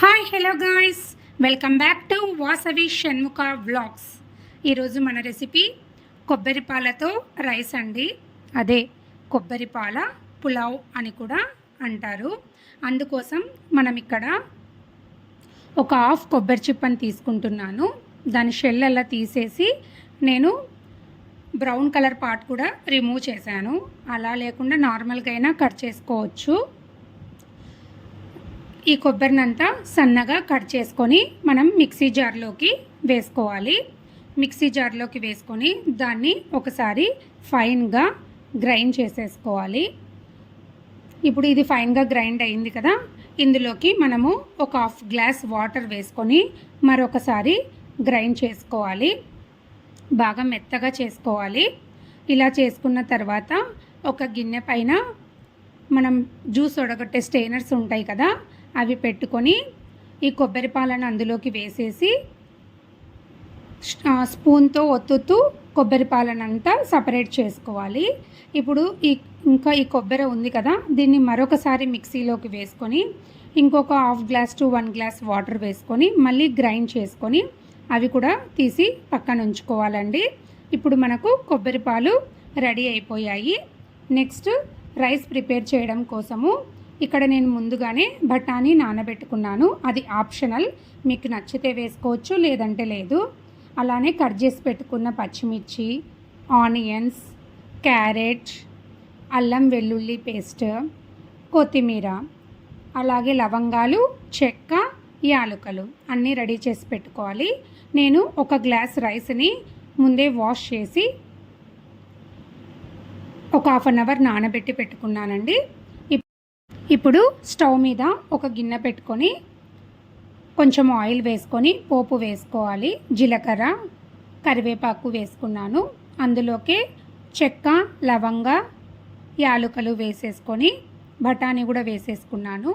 Hi hello guys welcome back to Vasavi Shanmukha vlogs ఈరోజు మన recipe కొబ్బరి పాలతో రైస్ అండి. అదే కొబ్బరి పాల పులావ్ అని కూడా అంటారు. అందుకోసం మనం ఇక్కడ ఒక హాఫ్ కొబ్బరి చిప్పని తీసుకుంటున్నాను. దాని షెల్ అలా తీసేసి నేను బ్రౌన్ కలర్ పార్ట్ కూడా రిమూవ్ చేశాను. అలా లేకుండా నార్మల్గా అయినా కట్ చేసుకోవచ్చు. ఈ కొబ్బరినంతా సన్నగా కట్ చేసుకొని మనం మిక్సీ జార్లోకి వేసుకోవాలి. మిక్సీ జార్లోకి వేసుకొని దాన్ని ఒకసారి ఫైన్గా గ్రైండ్ చేసేసుకోవాలి. ఇప్పుడు ఇది ఫైన్గా గ్రైండ్ అయింది కదా ఇందులోకి మనము ఒక హాఫ్ గ్లాస్ వాటర్ వేసుకొని మరొకసారి గ్రైండ్ చేసుకోవాలి. బాగా మెత్తగా చేసుకోవాలి. ఇలా చేసుకున్న తర్వాత ఒక గిన్నె పైన మనం జ్యూస్ ఒడగొట్టే స్టెయినర్స్ ఉంటాయి కదా అవి పెట్టుకొని ఈ కొబ్బరి పాలను అందులోకి వేసేసి స్పూన్తో ఒత్తుతూ కొబ్బరి పాలనంతా సపరేట్ చేసుకోవాలి. ఇప్పుడు ఈ ఇంకా ఈ కొబ్బరి ఉంది కదా దీన్ని మరొకసారి మిక్సీలోకి వేసుకొని ఇంకొక half glass to one glass water వేసుకొని మళ్ళీ గ్రైండ్ చేసుకొని అవి కూడా తీసి పక్కన ఉంచుకోవాలండి. ఇప్పుడు మనకు కొబ్బరి పాలు రెడీ అయిపోయాయి. నెక్స్ట్ రైస్ ప్రిపేర్ చేయడం కోసము ఇక్కడ నేను ముందుగానే బఠానీ నానబెట్టుకున్నాను. అది ఆప్షనల్. మీకు నచ్చితే వేసుకోవచ్చు లేదంటే లేదు. అలానే కట్ చేసి పెట్టుకున్న పచ్చిమిర్చి ఆనియన్స్ క్యారెట్ అల్లం వెల్లుల్లి పేస్ట్ కొత్తిమీర అలాగే లవంగాలు చెక్క యాలకులు అన్నీ రెడీ చేసి పెట్టుకోవాలి. నేను ఒక గ్లాస్ రైస్ని ముందే వాష్ చేసి ఒక హాఫ్ అన్ అవర్ నానబెట్టి పెట్టుకున్నానండి. ఇప్పుడు స్టవ్ మీద ఒక గిన్నె పెట్టుకొని కొంచెం ఆయిల్ వేసుకొని పోపు వేసుకోవాలి జీలకర్ర కరివేపాకు వేసుకున్నాను. అందులోకి చెక్క లవంగ యాలుకలు వేసేసుకొని బఠానీ కూడా వేసేసుకున్నాను.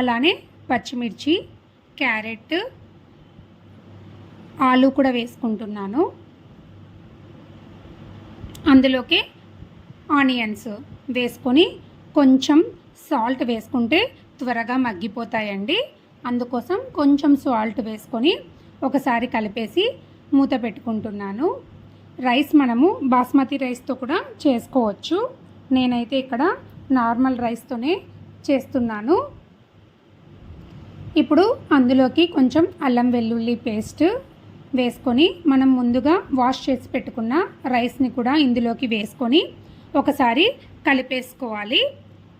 అలానే పచ్చిమిర్చి క్యారెట్ ఆలు కూడా వేసుకుంటున్నాను. అందులోకి ఆనియన్స్ వేసుకొని కొంచెం సాల్ట్ వేసుకుంటే త్వరగా మగ్గిపోతాయండి. అందుకోసం కొంచెం సాల్ట్ వేసుకొని ఒకసారి కలిపేసి మూత పెట్టుకుంటున్నాను. రైస్ మనము బాస్మతి రైస్తో కూడా చేసుకోవచ్చు. నేనైతే ఇక్కడ నార్మల్ రైస్తోనే చేస్తున్నాను. ఇప్పుడు అందులోకి కొంచెం అల్లం వెల్లుల్లి పేస్ట్ వేసుకొని మనం ముందుగా వాష్ చేసి పెట్టుకున్న రైస్ని కూడా ఇందులోకి వేసుకొని ఒకసారి కలిపేసుకోవాలి.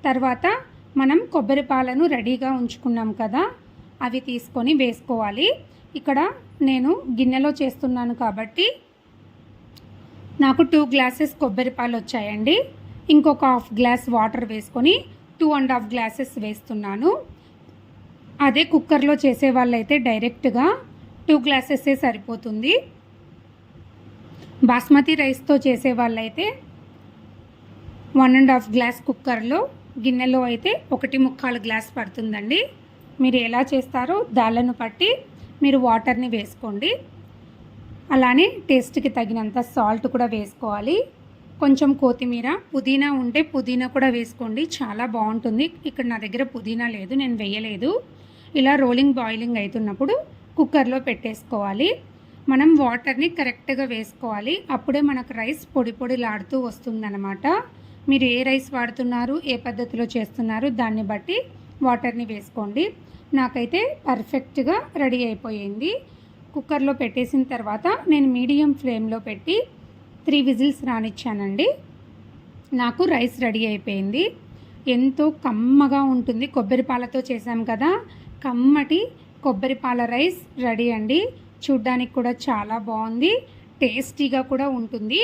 తర్వాత మనం కొబ్బరి పాలను రెడీగా ఉంచుకున్నాం కదా అవి తీసుకొని వేసుకోవాలి. ఇక్కడ నేను గిన్నెలో చేస్తున్నాను కాబట్టి నాకు టూ గ్లాసెస్ కొబ్బరి పాలు వచ్చాయండి. ఇంకొక హాఫ్ గ్లాస్ వాటర్ వేసుకొని టూ అండ్ హాఫ్ గ్లాసెస్ వేస్తున్నాను. అదే కుక్కర్లో చేసే వాళ్ళైతే డైరెక్ట్గా టూ గ్లాసెసే సరిపోతుంది. బాస్మతి రైస్తో చేసే వాళ్ళైతే వన్ అండ్ హాఫ్ గ్లాస్ కుక్కర్లో గిన్నెలో అయితే ఒకటి ముక్కాలు గ్లాస్ పడుతుందండి. మీరు ఎలా చేస్తారో దాళ్ళను పట్టి మీరు వాటర్ని వేసుకోండి. అలానే టేస్ట్కి తగినంత సాల్ట్ కూడా వేసుకోవాలి. కొంచెం కొత్తిమీర పుదీనా ఉంటే పుదీనా కూడా వేసుకోండి. చాలా బాగుంటుంది. ఇక్కడ నా దగ్గర పుదీనా లేదు నేను వేయలేదు. ఇలా రోలింగ్ బాయిలింగ్ అవుతున్నప్పుడు కుక్కర్లో పెట్టేసుకోవాలి. మనం వాటర్ని కరెక్ట్గా వేసుకోవాలి. అప్పుడే మనకు రైస్ పొడి పొడిలాడుతూ వస్తుందన్నమాట. మీరు ఏ రైస్ వాడుతున్నారు ఏ పద్ధతిలో చేస్తున్నారు దాన్ని బట్టి వాటర్ని వేసుకోండి. నాకైతే పర్ఫెక్ట్గా రెడీ అయిపోయింది. కుక్కర్లో పెట్టేసిన తర్వాత నేను మీడియం ఫ్లేమ్లో పెట్టి త్రీ విజిల్స్ రానిచ్చానండి. నాకు రైస్ రెడీ అయిపోయింది. ఎంతో కమ్మగా ఉంటుంది. కొబ్బరి పాలతో చేసాం కదా. కమ్మటి కొబ్బరి పాల రైస్ రెడీ అండి. చూడ్డానికి కూడా చాలా బాగుంది. టేస్టీగా కూడా ఉంటుంది.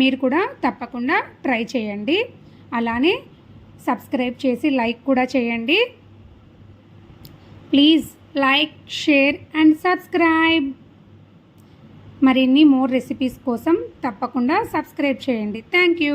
మీరు కూడా తప్పకుండా ట్రై చేయండి. అలానే సబ్స్క్రైబ్ చేసి లైక్ కూడా చేయండి. Please like share and subscribe. మరిన్ని మోర్ రెసిపీస్ కోసం తప్పకుండా సబ్స్క్రైబ్ చేయండి. Thank you.